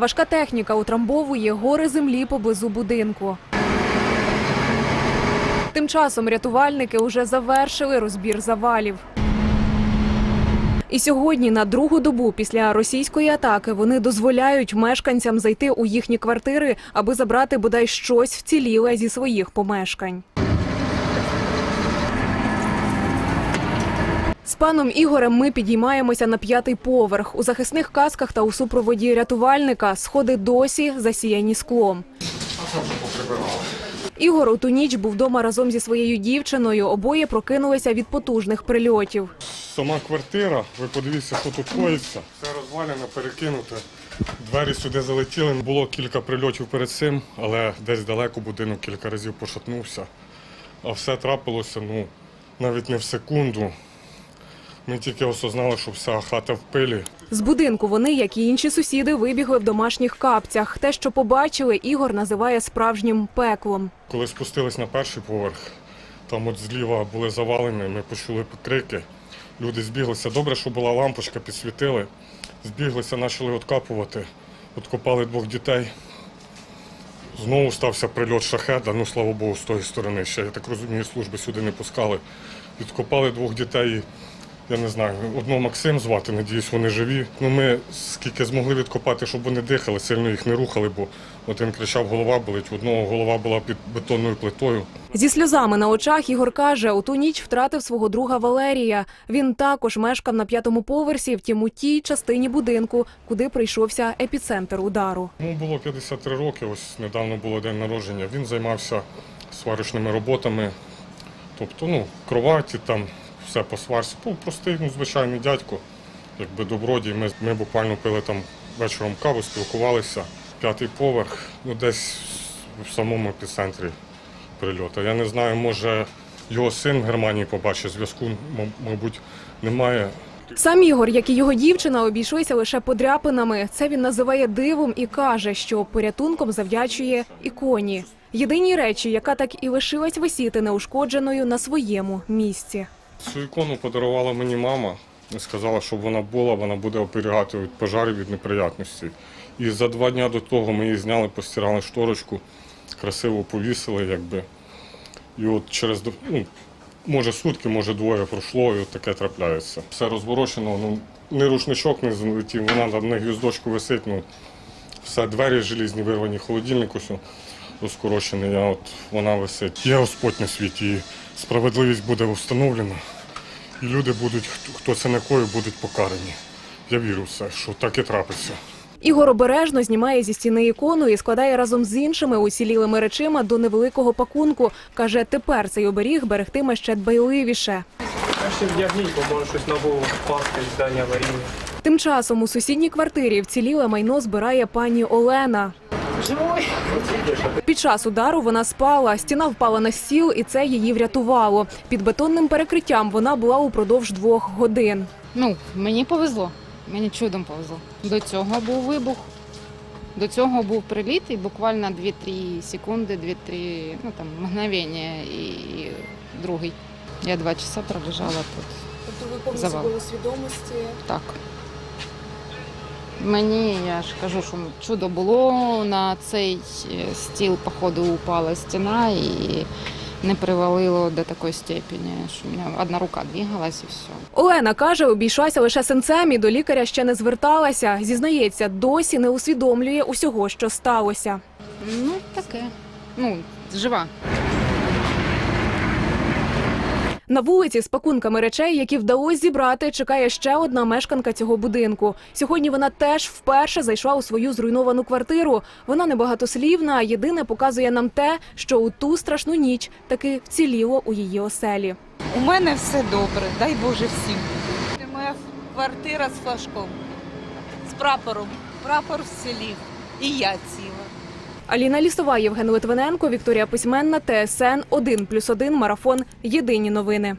Важка техніка утрамбовує гори землі поблизу будинку. Тим часом рятувальники вже завершили розбір завалів. І сьогодні, на другу добу після російської атаки, вони дозволяють мешканцям зайти у їхні квартири, аби забрати бодай щось вціліле зі своїх помешкань. Паном Ігорем ми підіймаємося на п'ятий поверх. У захисних касках та у супроводі рятувальника сходи досі засіяні склом. Ігор у ту ніч був вдома разом зі своєю дівчиною. Обоє прокинулися від потужних прильотів. Сама квартира, ви подивіться, що тут коїться. Все розвалено, перекинуте. Двері сюди залетіли. Було кілька прильотів перед цим, але десь далеко будинок кілька разів пошатнувся. А все трапилося, ну, навіть не в секунду. Ми тільки осознали, що вся хата в пилі. З будинку вони, як і інші сусіди, вибігли в домашніх капцях. Те, що побачили, Ігор називає справжнім пеклом. Коли спустились на перший поверх, там от зліва були завалені, ми почули крики. Люди збіглися. Добре, що була лампочка, підсвітили. Збіглися, почали откапувати. Откопали двох дітей. Знову стався прильот шахеда. Ну, слава Богу, з тої сторони. Ще, я так розумію, служби сюди не пускали. Відкопали двох дітей. Я не знаю, одного Максим звати, надіюсь, вони живі. Ну, ми скільки змогли відкопати, щоб вони дихали, сильно їх не рухали, бо один кричав, голова болить, одного голова була під бетонною плитою. Зі сльозами на очах Ігор каже, у ту ніч втратив свого друга Валерія. Він також мешкав на п'ятому поверсі, втім у тій частині будинку, куди прийшовся епіцентр удару. Йому було 53 роки, ось недавно було день народження. Він займався сварочними роботами, тобто, ну, кроваті там, все по сварці. Ну, простий, ну, звичайний дядько, якби добродій. Ми, ми буквально пили там вечором каву, спілкувалися. П'ятий поверх, ну десь в самому епіцентрі прильоту. Я не знаю, може його син в Германії побачив, зв'язку, мабуть, немає. Сам Ігор, як і його дівчина, обійшлися лише подряпинами. Це він називає дивом і каже, що порятунком завдячує іконі. Єдиній речі, яка так і лишилась висіти неушкодженою на своєму місці. Цю ікону подарувала мені мама і сказала, щоб вона була, вона буде оберігати від пожарів, від неприятностей. І за два дні до того ми її зняли, постирали шторочку, красиво повісили, якби. І от через ну, може сутки, може двоє пройшло, і от таке трапляється. Все розворочено, ну ні рушничок не залетів, вона там на гвіздочку висить, ну все, двері желізні вирвані, холодильник ось розкорочений, а от вона висить. Є Господь на світі, справедливість буде встановлена, і люди будуть, хто- це накоїв, будуть покарані. Я вірю в це, що так і трапиться. Ігор обережно знімає зі стіни ікону і складає разом з іншими усілілими речима до невеликого пакунку. Каже, тепер цей оберіг берегтиме ще дбайливіше. Краще вдягніть, бо може щось на голову впасти здання аварійне. Тим часом у сусідній квартирі вціліле майно збирає пані Олена. Під час удару вона спала, стіна впала на стіл, і це її врятувало. Під бетонним перекриттям вона була упродовж двох годин. Ну, мені повезло. Мені чудом повезло. До цього був вибух. До цього був приліт, і буквально 2-3 секунди, 2-3 ну, там, мгновення і другий. Я два часа пролежала тут. Тобто ви повністю були свідомості? Так. Мені, я ж кажу, що чудо було. На цей е, стіл, походу, упала стіна і не привалило до такої степені, що у мене одна рука двигалась і все. Олена каже, обійшлася лише синцем і до лікаря ще не зверталася. Зізнається, досі не усвідомлює усього, що сталося. Ну, таке. Ну, жива. На вулиці з пакунками речей, які вдалося зібрати, чекає ще одна мешканка цього будинку. Сьогодні вона теж вперше зайшла у свою зруйновану квартиру. Вона небагатослівна, а єдине показує нам те, що у ту страшну ніч таки вціліло у її оселі. У мене все добре, дай Боже всім. Це моя квартира з флажком, з прапором. Прапор вцілів. І я ціла. Аліна Лісова, Євген Литвиненко, Вікторія Письменна, ТСН 1+,1 Марафон. Єдині новини.